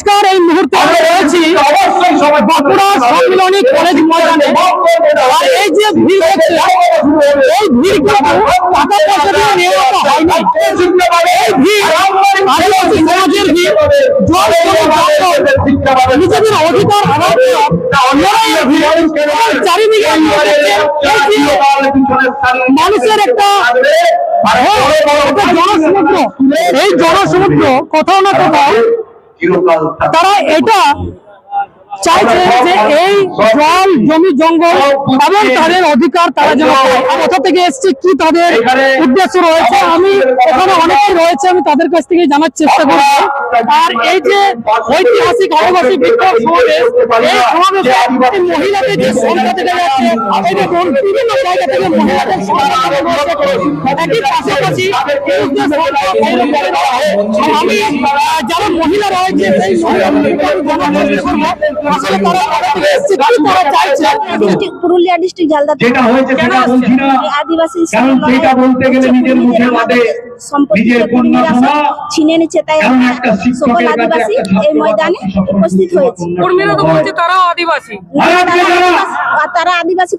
নমস্কার এই মুহূর্তে আমরা রয়েছি বাঁকুড়া সম্মিলনী কলেজ ময়দানে আর এই যে ভিড় হচ্ছে এই ভিড় কিন্তু টাকা পয়সা দিয়ে নিয়মিত হয়নি এই ভিড় আদিবাসী সমাজের ভিড় জল জল নিজেদের অধিকার চারিদিকে মানুষের একটা হ্যাঁ, একটা জনসমুদ্র এই জনসমুদ্র কোথাও না কোথাও তারা এটা চাইছে যে এই জল জমি জঙ্গল এবং তাদের অধিকার তারা যেন কোথা থেকে এসছে কি তাদের উদ্দেশ্য রয়েছে আমি এখানে অনেকেই রয়েছে আমি তাদের কাছ থেকে জানার চেষ্টা করছি। আর এই যে ঐতিহাসিক বিক্ষোভ সমাবেশ এই সমাবেশে মহিলাদের যে সংখ্যা দেখা যাচ্ছে এই দেখুন বিভিন্ন জায়গা থেকে মহিলাদের। একই পাশাপাশি যে আমি যারা মহিলা রয়েছে সেই পুরুলিয়া ডিস্ট্রিক্ট জালদা যেটা হয়েছে আদিবাসী কারণ সেটা বলতে গেলে নিজের মুখে নিজের বাদে সম্পত্তি ছিনে নিচ্ছে তাই আমরা সকল আদিবাসী এই ময়দানে উপস্থিত হয়েছে। তারাও আদিবাসী তারা আদিবাসী- তারা আদিবাসী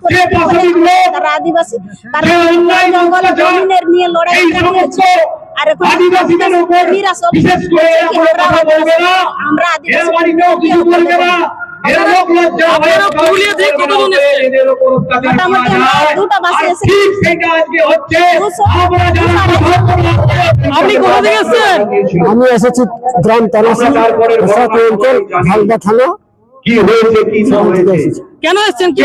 তারা আদিবাসী কারণ যে জঙ্গল জমিনের নিয়ে লড়াই এই করে সমস্ত দিয়েছে। আর এখন আদিবাসীদের উপর বিশেষ করে আমরা আদিবাসী আমি এসেছি গ্রাম অঞ্চল হালদা থানা। কি হয়েছে কি কেন এসেছেন? কি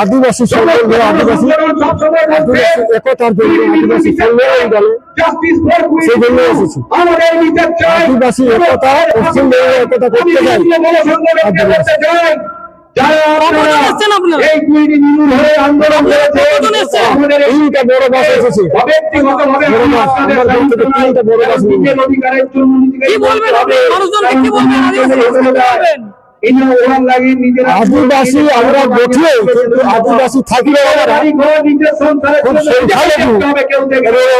আদিবাসী সম্মেলন আদিবাসী আদিবাসী একতার জন্য আদিবাসী সম্মেলন দলে জাস্টিস ফর সেই জন্য এসেছি। আদিবাসী একতা পশ্চিমবঙ্গের একতা করতে চাই। হয়ে তিনটা বড় বাস এসেছে। তিনটা বড় বাস আদিবাসী আমরা কিন্তু আদিবাসী থাকলেও আমরা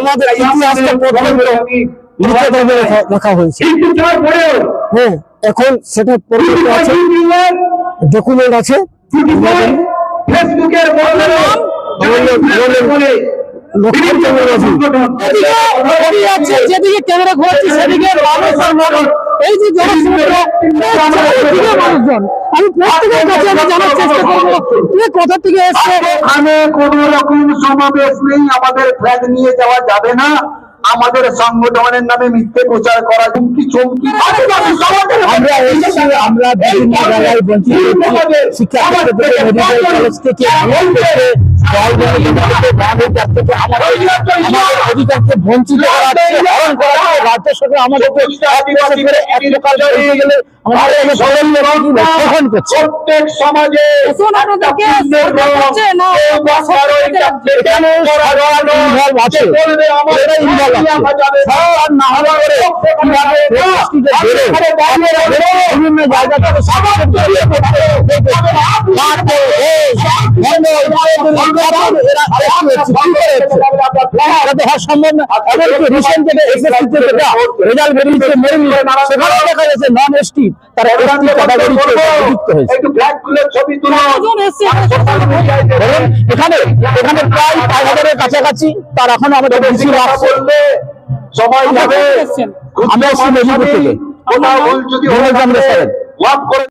আমাদের ইতিহাসটা লিখে রাখা হয়েছে। হ্যাঁ এখন সেটা আছে। ডকুমেন্ট আছে। ফেসবুকের যেদিকে ক্যামেরা ঘোরাচ্ছি সেদিকে মানুষ আর মানুষ। এই যে মানুষজন আমি প্রত্যেকের কাছে আমি জানার চেষ্টা করব কোথা থেকে এসছে? এখানে কোন রকম সমাবেশ নেই আমাদের ফ্ল্যাগ নিয়ে যাওয়া যাবে না। আমাদের সংগঠনের নামে মিথ্যে প্রচার করা চুমকি চমকি? আমরা এসেছি বিভিন্ন জায়গায় বঞ্চিত শিক্ষা কলেজ থেকে অধিকারকে বঞ্চিত রাজ্য সরকার আমাদের প্রত্যেক সমাজে এখন আছে। এরা আছে। না কীভাবে বিভিন্ন জায়গা থেকে জড়িয়ে result বেরিয়েছে সেখানেও দেখা non ST, তারা যুক্ত হয়েছে। এখানে এখানে প্রায় পাঁচ হাজারের কাছাকাছি তার এখন আমাদের বেশি লাভ সময় যাবে আমরা মেদিনীপুর থেকে। করে